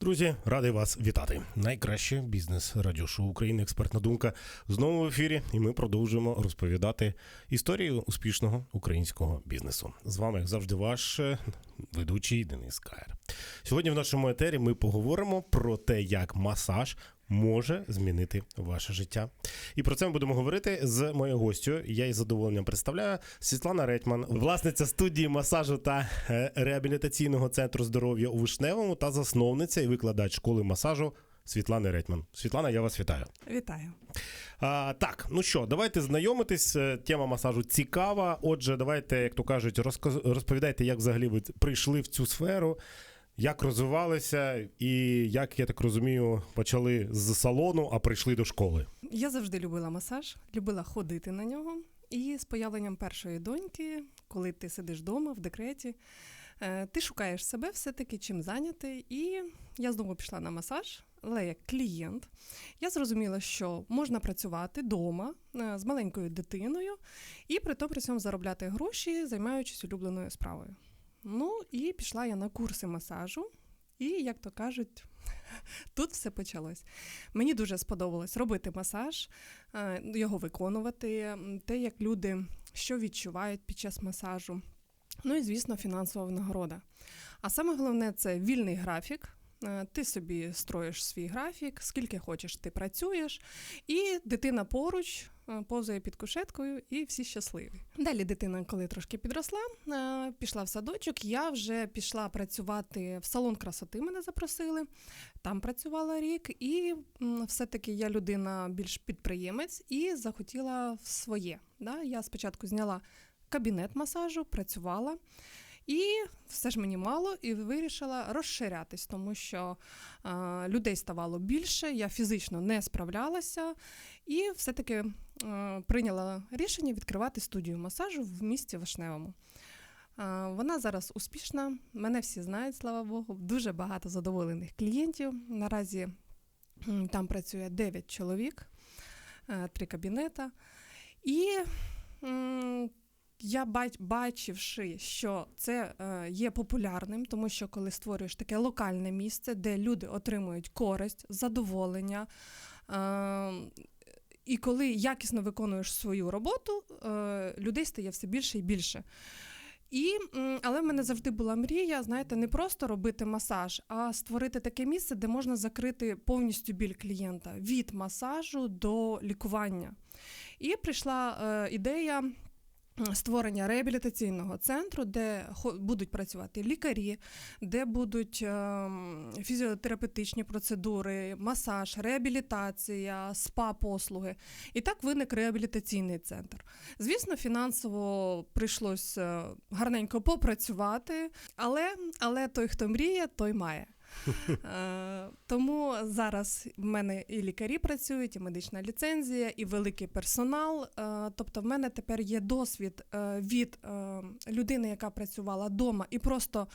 Друзі, радий вас вітати. Найкраще бізнес радіошоу України. Експертна думка знову в ефірі, і ми продовжуємо розповідати історію успішного українського бізнесу. З вами, як завжди, ваш е, ведучий Денис Каєр. Сьогодні в нашому етері ми поговоримо про те, як масаж може змінити ваше життя. І про це ми будемо говорити з моєю гостю. Я із задоволенням представляю Світлана Ретьман, власниця студії масажу та е, реабілітаційного центру здоров'я у Вишневому та засновниця і викладач школи масажу. Світлана Ретьман. Світлана, я вас вітаю. Вітаю. А, так, ну що, давайте знайомитись. Е, Тема масажу цікава. Отже, давайте, як то кажуть, розповідайте, як взагалі ви прийшли в цю сферу, як розвивалися, і як я так розумію, почали з салону, а прийшли до школи. Я завжди любила масаж, любила ходити на нього. І з появленням першої доньки, коли ти сидиш вдома в декреті, е, ти шукаєш себе все-таки чим зайняти. І я знову пішла на масаж, але як клієнт. Я зрозуміла, що можна працювати вдома з маленькою дитиною і при тому при цьому заробляти гроші, займаючись улюбленою справою. Ну і пішла я на курси масажу. І, як то кажуть, тут все почалось. Мені дуже сподобалось робити масаж, е, його виконувати, те, як люди що відчувають під час масажу. Ну і, звісно, фінансова винагорода. А саме головне це вільний графік. Е, Ти собі строїш свій графік, скільки хочеш, ти працюєш, і дитина поруч повзає під кушеткою, і всі щасливі. Далі дитина, коли трошки підросла, е, пішла в садочок. Я вже пішла працювати в салон красоти. Мене запросили. Там працювала рік, і все-таки я людина більш підприємець і захотіла в своє. Я спочатку зняла кабінет масажу, працювала. І все ж мені мало, і вирішила розширятись, тому що е, людей ставало більше, я фізично не справлялася, і все-таки е, прийняла рішення відкривати студію масажу в місті Вишневому. Е, вона зараз успішна, мене всі знають, слава Богу, дуже багато задоволених клієнтів. Наразі там працює 9 чоловік, е, три кабінета. І я бач, бачивши, що це е, є популярним, тому що коли створюєш таке локальне місце, де люди отримують користь, задоволення. Е, і коли якісно виконуєш свою роботу, е, людей стає все більше і більше. І, але в мене завжди була мрія, знаєте, не просто робити масаж, а створити таке місце, де можна закрити повністю біль клієнта від масажу до лікування. І прийшла ідея створення реабілітаційного центру, де будуть працювати лікарі, де будуть ем, фізіотерапевтичні процедури, масаж, реабілітація, спа-послуги. І так виник реабілітаційний центр. Звісно, фінансово прийшлось е, гарненько попрацювати, але, але той, хто мріє, той має. Е, Тому зараз в мене і лікарі працюють, і медична ліцензія, і великий персонал. Е, Тобто, в мене тепер є досвід е, від людини, яка працювала вдома, і просто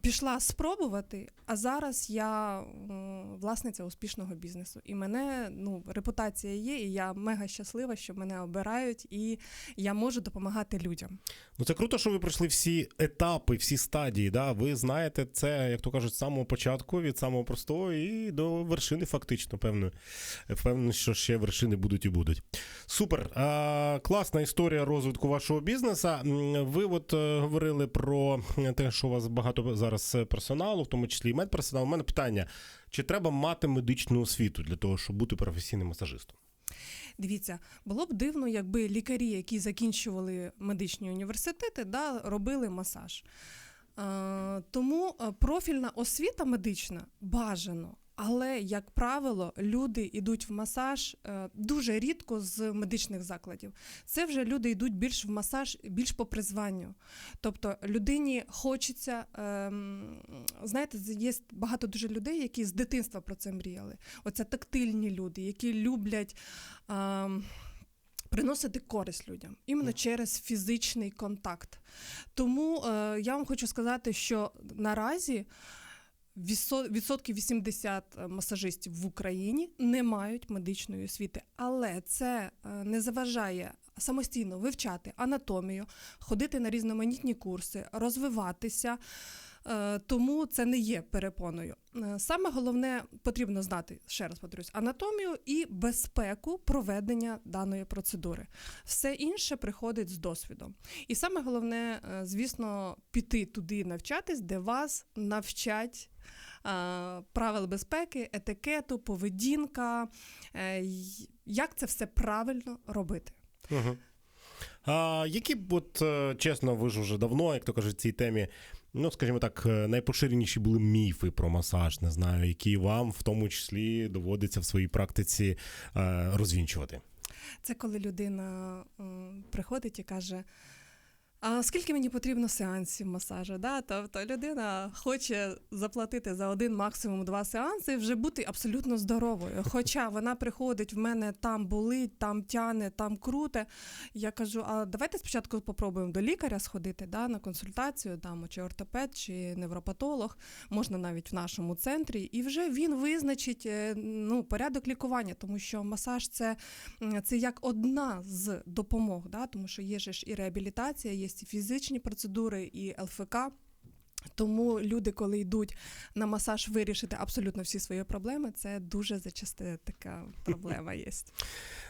пішла спробувати. А зараз я власниця успішного бізнесу. І мене ну, репутація є, і я мега щаслива, що мене обирають, і я можу допомагати людям. Ну це круто, що ви пройшли всі етапи, всі стадії. Да? Ви знаєте це, як то кажуть, з самого початку, від самого простого і до вершини, фактично, певно. Впевнений, що ще вершини будуть і будуть. Супер. А, класна історія розвитку вашого бізнесу. Ви от е, говорили про те, що у вас багато зараз персоналу, в тому числі і медперсонал. У мене питання: чи треба мати медичну освіту для того, щоб бути професійним масажистом? Дивіться, було б дивно, якби лікарі, які закінчували медичні університети, да, робили масаж. Е, тому е, профільна освіта медична бажано. Але, як правило, люди йдуть в масаж е, дуже рідко з медичних закладів. Це вже люди йдуть більш в масаж, більш по призванню. Тобто людині хочеться, ем, знаєте, є багато дуже людей, які з дитинства про це мріяли. Оце тактильні люди, які люблять. Приносити користь людям іменно через фізичний контакт. Тому е, я вам хочу сказати, що наразі відсотків 80 масажистів в Україні не мають медичної освіти, але це е, не заважає самостійно вивчати анатомію, ходити на різноманітні курси, розвиватися. Е, Тому це не є перепоною. Е, Саме головне потрібно знати, ще раз повторюсь, анатомію і безпеку проведення даної процедури. Все інше приходить з досвідом. І саме головне, е, звісно, піти туди навчатись, де вас навчать. Правил безпеки, етикету, поведінка, як це все правильно робити. Угу. А які от чесно, ви ж вже давно, як то кажуть, цій темі, ну скажімо так, е, найпоширеніші були міфи про масаж, не знаю, які вам в тому числі доводиться в своїй практиці е, розвінчувати. Це коли людина приходить і каже. А скільки мені потрібно сеансів масажу? Да? Тобто людина хоче заплатити за один, максимум два сеанси і вже бути абсолютно здоровою. Хоча вона приходить, в мене там болить, там тяне, там круте. Я кажу: а давайте спочатку попробуємо до лікаря сходити да, на консультацію, там, чи ортопед, чи невропатолог, можна навіть в нашому центрі, і вже він визначить е, ну, порядок лікування, тому що масаж це це як одна з допомог, да? тому що є ж і реабілітація, є і фізичні процедури, і ЛФК. Тому люди, коли йдуть на масаж вирішити абсолютно всі свої проблеми, це дуже зачасте така проблема є.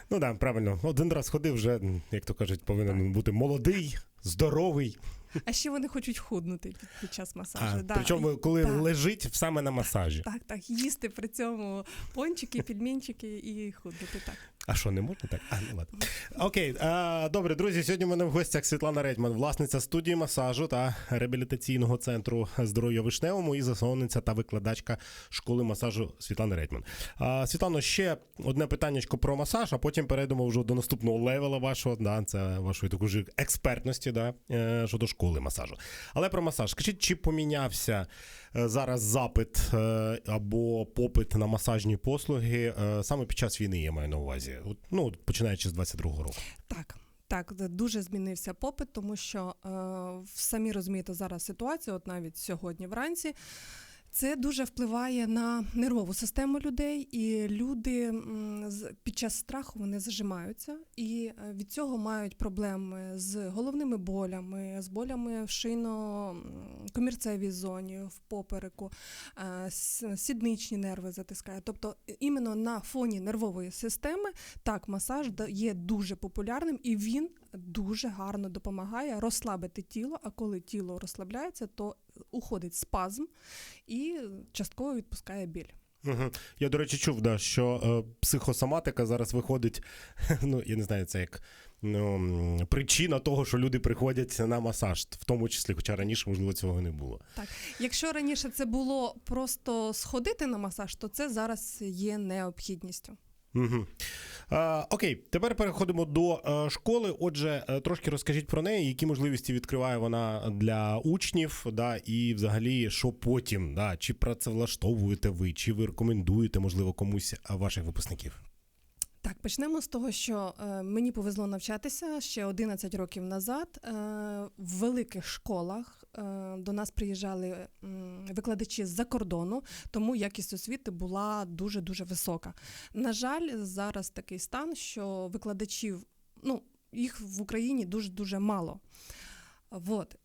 Ну так, да, правильно. Один раз ходив, вже, як то кажуть, повинен бути молодий, здоровий. А ще вони хочуть худнути під, під час масажу. А, да. Причому, коли Так. лежить саме на масажі. Так, так, їсти при цьому пончики, пельменчики і худнути. Так. А що, не можна так? А, ну ладно. Окей, а, добре, друзі. Сьогодні в мене в гостях Світлана Редьман, власниця студії масажу та реабілітаційного центру здоров'я Вишневому і засновниця та викладачка школи масажу Світлана Редьман. А, Світлано, ще одне питаннячко про масаж, а потім перейдемо вже до наступного левела вашого, да, це вашої такої експертності, да, е, щодо школи масажу. Але про масаж. Скажіть, чи помінявся е, зараз запит е, або попит на масажні послуги саме під час війни, я маю на увазі? От, Ну, починаючи з 22-го року. Так, так, дуже змінився попит, тому що е, самі розумієте зараз ситуацію, от навіть сьогодні вранці. Це дуже впливає на нервову систему людей, і люди під час страху вони зажимаються, і е, від цього мають проблеми з головними болями, з болями в шийно-комірцевій зоні, в попереку, е, сідничні нерви затискає. Тобто, е, іменно на фоні нервової системи так, масаж є дуже популярним і він дуже гарно допомагає розслабити тіло. А коли тіло розслабляється, то уходить спазм і частково відпускає біль. Угу. Я, до речі, чув, да, що е, психосоматика зараз виходить, ну, я не знаю, це як ну, причина того, що люди приходять на масаж, в тому числі, хоча раніше, можливо, цього не було. Так, Якщо раніше це було просто сходити на масаж, то це зараз є необхідністю. Угу. А, окей, тепер переходимо до е, школи. Отже, е, трошки розкажіть про неї, які можливості відкриває вона для учнів, да, і взагалі, що потім, да, чи працевлаштовуєте ви, чи ви рекомендуєте, можливо, комусь е, ваших випускників? Так, почнемо з того, що е, мені повезло навчатися ще 11 років назад. Е, в великих школах е, до нас приїжджали викладачі з-за кордону, тому якість освіти була дуже дуже висока. На жаль, зараз такий стан, що викладачів, ну їх в Україні дуже дуже мало. Вот.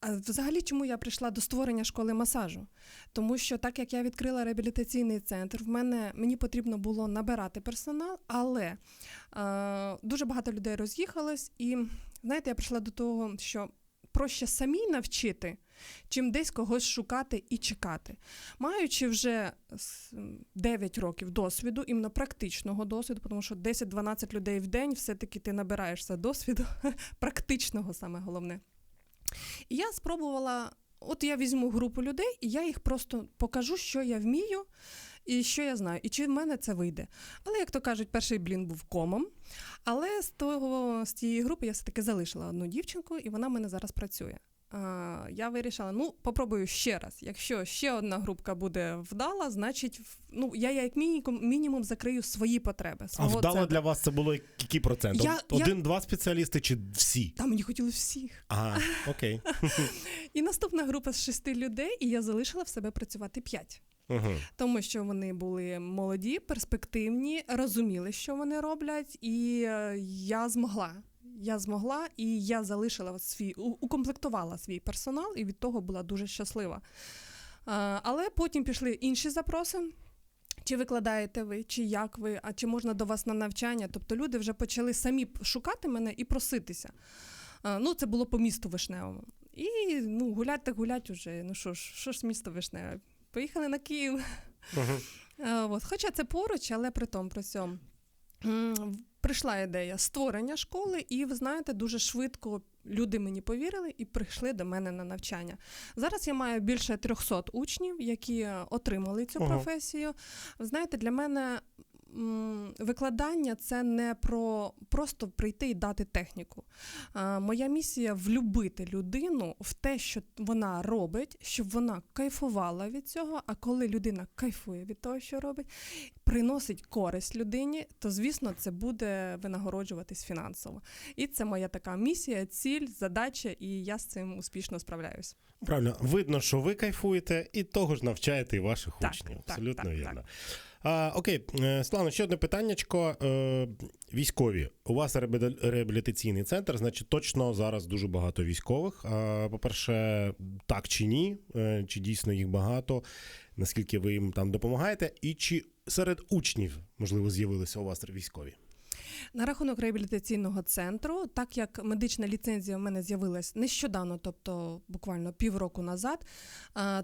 А взагалі, чому я прийшла до створення школи масажу? Тому що так як я відкрила реабілітаційний центр, в мене мені потрібно було набирати персонал, але е, дуже багато людей роз'їхалось, і знаєте, я прийшла до того, що проще самі навчити, чим десь когось шукати і чекати. Маючи вже 9 років досвіду, іменно практичного досвіду, тому що 10-12 людей в день все-таки ти набираєшся досвіду, практичного саме головне. І я спробувала, от я візьму групу людей, і я їх просто покажу, що я вмію і що я знаю, і чи в мене це вийде. Але, як то кажуть, перший блін був комом. Але з того з тієї групи я все-таки залишила одну дівчинку, і вона в мене зараз працює. А, я вирішила, ну, попробую ще раз. Якщо ще одна групка буде вдала, значить, ну, я як мінімум, мінімум закрию свої потреби. А Свого вдало центру. для вас це було який процент? Я- я- Один-два спеціалісти чи всі? Та мені хотіли всіх. Ага, окей. І наступна група з шести людей, і я залишила в себе працювати п'ять. Угу. Тому що вони були молоді, перспективні, розуміли, що вони роблять, і е, я змогла. Я змогла, і я залишила свій, укомплектувала свій персонал, і від того була дуже щаслива. Але потім пішли інші запроси. Чи викладаєте ви, чи як ви, а чи можна до вас на навчання? Тобто люди вже почали самі шукати мене і проситися. Ну, це було по місту Вишневому. І ну, гулять так гулять уже. Ну що ж, що ж місто Вишневе? Поїхали на Київ. Е, От, хоча це поруч, але при тому при цьому. Прийшла ідея створення школи, і ви знаєте, дуже швидко люди мені повірили і прийшли до мене на навчання. Зараз я маю більше 300 учнів, які отримали цю професію. Ви знаєте, для мене викладання це не про просто прийти і дати техніку. Моя місія влюбити людину в те, що вона робить, щоб вона кайфувала від цього. А коли людина кайфує від того, що робить, приносить користь людині, то звісно це буде винагороджуватись фінансово. І це моя така місія, ціль, задача, і я з цим успішно справляюсь. Правильно, видно, що ви кайфуєте, і того ж навчаєте і ваших Так, учнів. так, Абсолютно так, вірно. А, окей, е, Слава, ще одне питаннячко. Е, військові. У вас реабілі- реабілітаційний центр, значить, точно зараз дуже багато військових. По-перше, так чи ні? Е, Чи дійсно їх багато? Наскільки ви їм там допомагаєте? І чи серед учнів, можливо, з'явилися у вас військові? На рахунок реабілітаційного центру, так як медична ліцензія в мене з'явилась нещодавно, тобто буквально півроку назад,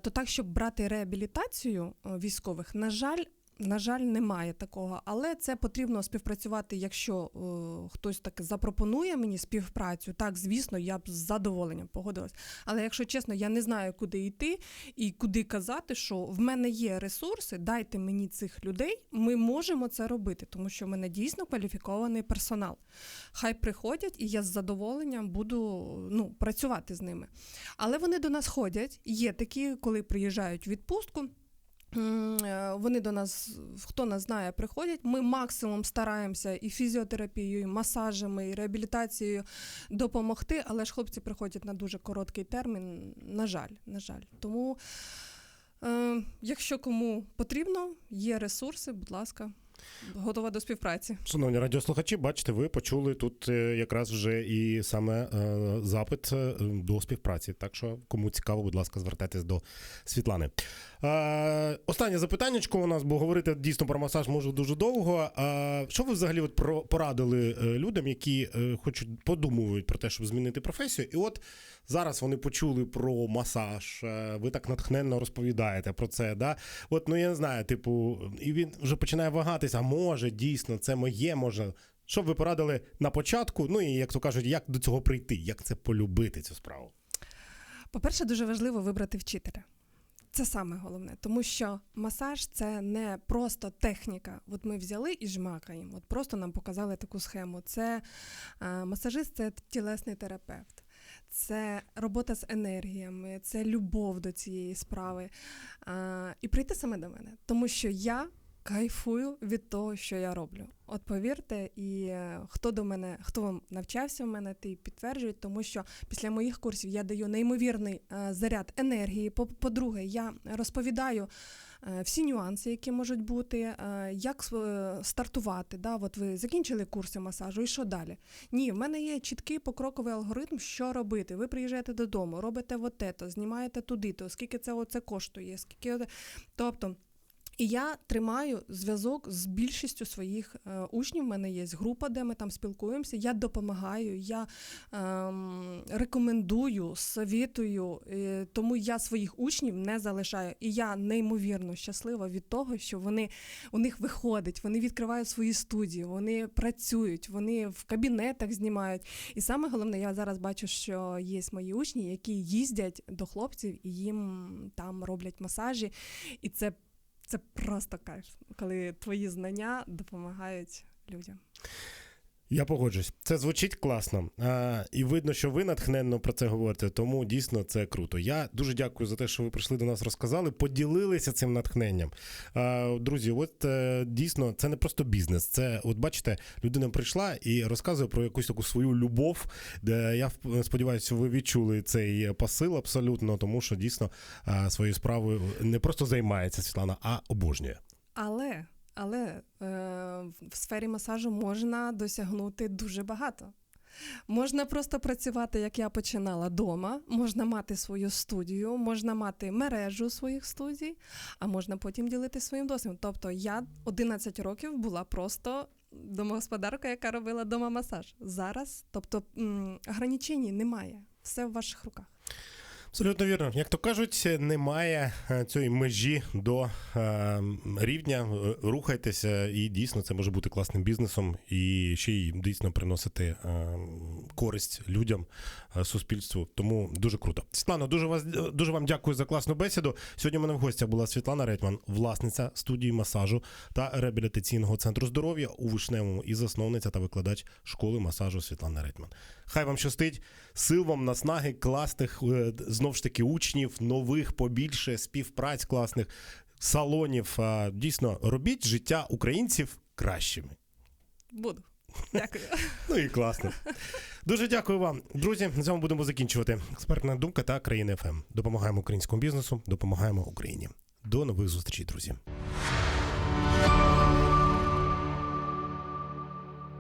то так, щоб брати реабілітацію військових, на жаль. На жаль, немає такого, але це потрібно співпрацювати, якщо е, хтось таки запропонує мені співпрацю. Так, звісно, я б з задоволенням погодилась. Але якщо чесно, я не знаю, куди йти і куди казати, що в мене є ресурси, дайте мені цих людей. Ми можемо це робити, тому що в мене дійсно кваліфікований персонал. Хай приходять, і я з задоволенням буду ну, працювати з ними. Але вони до нас ходять. Є такі, коли приїжджають в відпустку. Е, Вони до нас, хто нас знає, приходять. Ми максимум стараємося і фізіотерапією, і масажами, і реабілітацією допомогти, але ж хлопці приходять на дуже короткий термін. На жаль, на жаль. Тому, е, якщо кому потрібно, є ресурси, будь ласка, готова до співпраці. Шановні радіослухачі, бачите, ви почули тут е, якраз вже і саме е, запит е, до співпраці. Так що, кому цікаво, будь ласка, звертайтесь до Світлани. Останнє запитаннячко у нас, бо говорити дійсно про масаж можу дуже довго. Що ви взагалі от порадили людям, які хочуть подумують про те, щоб змінити професію? І от зараз вони почули про масаж, ви так натхненно розповідаєте про це. Да? От, ну я не знаю, типу, і він вже починає вагатися, а може, дійсно, це моє, може. Що б ви порадили на початку? Ну і як то кажуть, як до цього прийти, як це полюбити цю справу? По-перше, дуже важливо вибрати вчителя. Це саме головне, тому що масаж це не просто техніка. От ми взяли і жмакаємо. От просто нам показали таку схему. Це е, масажист, це тілесний терапевт. Це робота з енергіями, це любов до цієї справи. Е, і прийти саме до мене, тому що я кайфую від того, що я роблю. От повірте, і е, хто до мене, хто навчався в мене, ти підтверджують, тому що після моїх курсів я даю неймовірний е, заряд енергії. По- По-друге, я розповідаю. е, Всі нюанси, які можуть бути, як стартувати. Да? От ви закінчили курси масажу, і що далі? Ні, в мене є чіткий покроковий алгоритм, що робити. Ви приїжджаєте додому, робите от те, знімаєте туди, то скільки це оце коштує, скільки тобто. І я тримаю зв'язок з більшістю своїх е, учнів. У мене є група, де ми там спілкуємося. Я допомагаю, я ем, рекомендую, совітую, е, тому я своїх учнів не залишаю. І я неймовірно щаслива від того, що вони у них виходить, вони відкривають свої студії, вони працюють, вони в кабінетах знімають. І саме головне, я зараз бачу, що є мої учні, які їздять до хлопців і їм там роблять масажі, і це це просто кайф, коли твої знання допомагають людям. Я погоджусь. Це звучить класно. А, і видно, що ви натхненно про це говорите, тому дійсно це круто. Я дуже дякую за те, що ви прийшли до нас, розказали, поділилися цим натхненням. А, друзі, от е, дійсно це не просто бізнес. Це, от бачите, людина прийшла і розказує про якусь таку свою любов. Де я сподіваюся, ви відчули цей посил абсолютно, тому що дійсно своєю справою не просто займається Світлана, а обожнює. Але, але е, в сфері масажу можна досягнути дуже багато. Можна просто працювати, як я починала вдома, можна мати свою студію, можна мати мережу своїх студій, а можна потім ділитися своїм досвідом. Тобто я 11 років була просто домогосподарка, яка робила дома масаж. Зараз, тобто ограничень немає. Все в ваших руках. Абсолютно вірно. Як то кажуть, немає е, цієї межі до е, рівня. Е, Рухайтеся, і дійсно це може бути класним бізнесом, і ще й дійсно приносити е, користь людям, е, суспільству. Тому дуже круто. Світлано, дуже вас дуже вам дякую за класну бесіду. Сьогодні у мене в гостях була Світлана Ретьман, власниця студії масажу та реабілітаційного центру здоров'я у Вишневому і засновниця та викладач школи масажу Світлана Ретьман. Хай вам щастить, сил вам наснаги, класних е, знов ж таки учнів, нових побільше, співпраць класних, салонів. Дійсно, робіть життя українців кращими. Буду. Дякую. Ну і класно. Дуже дякую вам, друзі. На цьому будемо закінчувати. Експертна думка та країни ФМ. Допомагаємо українському бізнесу, допомагаємо Україні. До нових зустрічей, друзі.